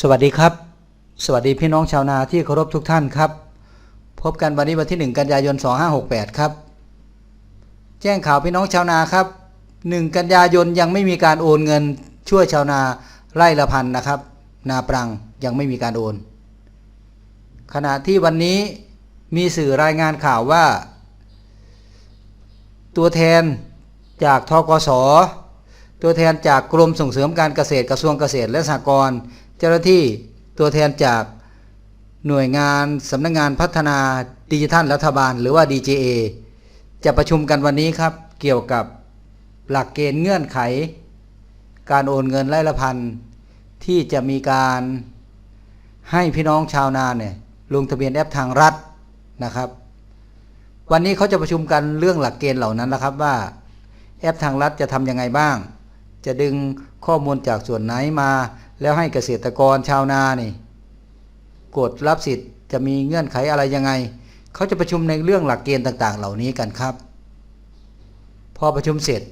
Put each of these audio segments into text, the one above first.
สวัสดีครับ สวัสดีพี่น้องชาวนาที่เคารพทุกท่านครับ พบกันวันนี้วันที่ 1 กันยายน 2568 ครับ แจ้งข่าวพี่น้องชาวนาครับ 1 กันยายนยังไม่มีการโอนเงินช่วยชาวนาไร่ละพันนะครับ นาปรังยังไม่มีการโอน ขณะที่วันนี้มีสื่อรายงานข่าวว่า ตัวแทนจากทกสตัวแทนจากกรมส่งเสริมการเกษตรกระทรวงเกษตรและสหกรณ์ เจ้าหน้าที่ตัวแทนจากหน่วยงานสำนักงงานพัฒนาดิจิทัลรัฐบาล หรือว่า DJA จะประชุมกันวันนี้ครับ เกี่ยวกับหลักเกณฑ์เงื่อนไข การโอนเงินไร่ละพันที่จะมีการให้พี่น้องชาวนาเนี่ยลงทะเบียนแอปทางรัฐนะครับ วันนี้เขาจะประชุมกันเรื่องหลักเกณฑ์เหล่านั้นนะครับว่าแอปทางรัฐจะทำยังไงบ้าง จะดึงข้อมูลจากส่วนไหนมา แล้วให้เกษตรกรชาวนานี่กดรับสิทธิ์จะมีเงื่อนไขอะไรยังไง เขาจะประชุมในเรื่องหลักเกณฑ์ต่าง ๆ เหล่านี้กันครับ พอประชุมเสร็จ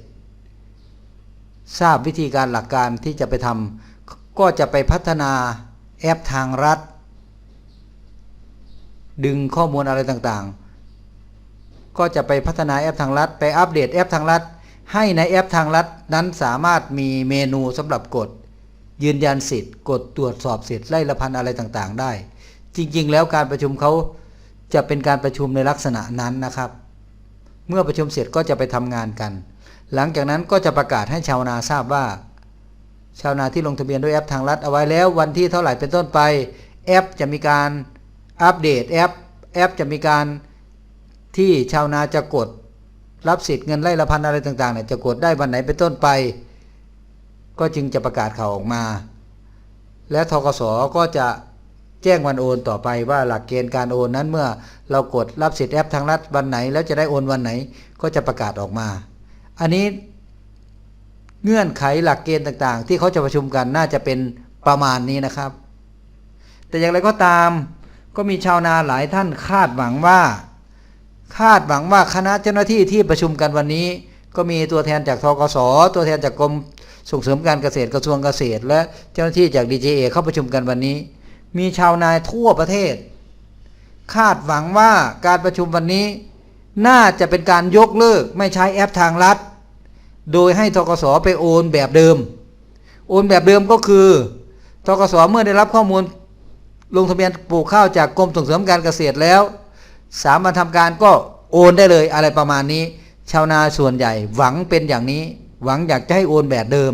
ทราบวิธีการหลักการที่จะไปทำก็จะไปพัฒนาแอปทางรัฐ ดึงข้อมูลอะไรต่างๆ ก็จะไปพัฒนาแอปทางรัฐ ไปอัปเดตแอปทางรัฐ ให้ในแอปทางรัฐนั้นสามารถมีเมนูสำหรับกด ยืนยันสิทธิ์กดตรวจสอบสิทธิ์ไล่ละพันอะไรต่างๆ ได้ จริงๆ แล้วการประชุมเขาจะเป็นการประชุมในลักษณะนั้นนะครับ เมื่อประชุมเสร็จก็จะไปทำงานกัน หลังจากนั้นก็จะประกาศให้ชาวนาทราบว่า ชาวนาที่ลงทะเบียนด้วยแอปทางรัฐเอาไว้แล้ววันที่เท่าไหร่เป็นต้นไป แอปจะมีการอัปเดตแอป แอปจะมีการที่ชาวนาจะกดรับสิทธิ์เงินไร่ละพันอะไรต่างๆเนี่ยจะกดได้วันไหนเป็นต้นไป ก็จึงจะประกาศข่าวออกมา และทกสก็จะแจ้งวันโอนต่อไปว่าหลักเกณฑ์การโอนนั้นเมื่อเรากดรับสิทธิ์แอปทางรัฐวันไหน แล้วจะได้โอนวันไหนก็จะประกาศออกมา อันนี้เงื่อนไขหลักเกณฑ์ต่างๆ ที่เขาจะประชุมกันน่าจะเป็นประมาณนี้นะครับ แต่อย่างไรก็ตามก็มีชาวนาหลายท่านคาดหวังว่า คาดหวังว่าคณะเจ้าหน้าที่ที่ประชุมกันวันนี้ ก็มีตัวแทนจากทกสตัวแทนจากกรม ส่งเสริมการเกษตรกระทรวงเกษตร และเจ้าหน้าที่จาก DJA เข้าประชุมกันวันนี้ มีชาวนายทั่วประเทศ คาดหวังว่าการประชุมวันนี้ น่าจะเป็นการยกเลิกไม่ใช้แอปทางรัฐ โดยให้ทกสไปโอนแบบเดิม โอนแบบเดิมก็คือทกสเมื่อได้รับข้อมูลลงทะเบียนปลูกข้าวจากกรมส่งเสริมการเกษตรแล้ว สามารถทำการก็โอนได้เลยอะไรประมาณนี้ ชาวนาส่วนใหญ่หวังเป็นอย่างนี้ หวังอยากจะให้โอนแบบเดิม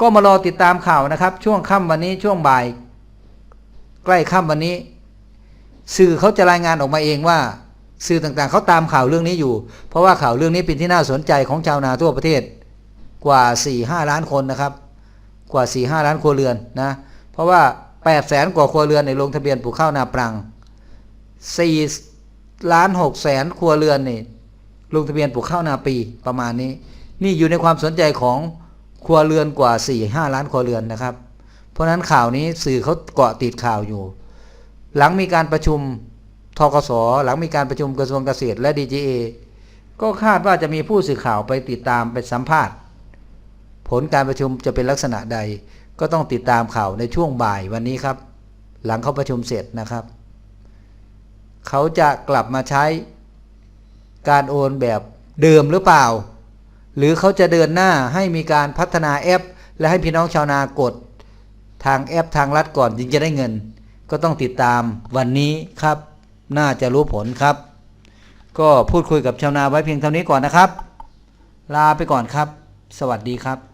ก็มารอติดตามข่าวนะครับ ช่วงค่ำวันนี้ช่วงบ่าย ใกล้ค่ำวันนี้ สื่อเขาจะรายงานออกมาเองว่า สื่อต่างๆเขาตามข่าวเรื่องนี้อยู่ เพราะว่าข่าวเรื่องนี้เป็นที่น่าสนใจของชาวนาทั่วประเทศ กว่า4-5ล้านคนนะครับ กว่า4-5ล้านครัวเรือนนะ เพราะว่า8แสนกว่าครัวเรือนในลงทะเบียนปลูกข้าวนาปรัง4ล้าน6แสนครัวเรือนนี่ลงทะเบียนปลูกข้าวนาปีประมาณนี้ นี่อยู่ในความสนใจของครัวเรือนกว่า4-5ล้านครัวเรือนนะครับ เพราะฉะนั้นข่าวนี้สื่อเขาเกาะติดข่าวอยู่ หลังมีการประชุมทกสหลังมีการประชุมกระทรวงเกษตรและ DGA ก็คาดว่าจะมีผู้สื่อข่าวไปติดตามไปสัมภาษณ์ ผลการประชุมจะเป็นลักษณะใด ก็ต้องติดตามข่าวในช่วงบ่ายวันนี้ครับ หลังเขาประชุมเสร็จนะครับ เขาจะกลับมาใช้การโอนแบบเดิมหรือเปล่า หรือเขาจะเดินหน้าให้มีการพัฒนาแอป และให้พี่น้องชาวนากด ทางแอปทางรัฐก่อนจึงจะได้เงิน ก็ต้องติดตามวันนี้ครับ น่าจะรู้ผลครับ ก็พูดคุยกับชาวนาไว้เพียงเท่านี้ก่อนนะครับ ลาไปก่อนครับ สวัสดีครับ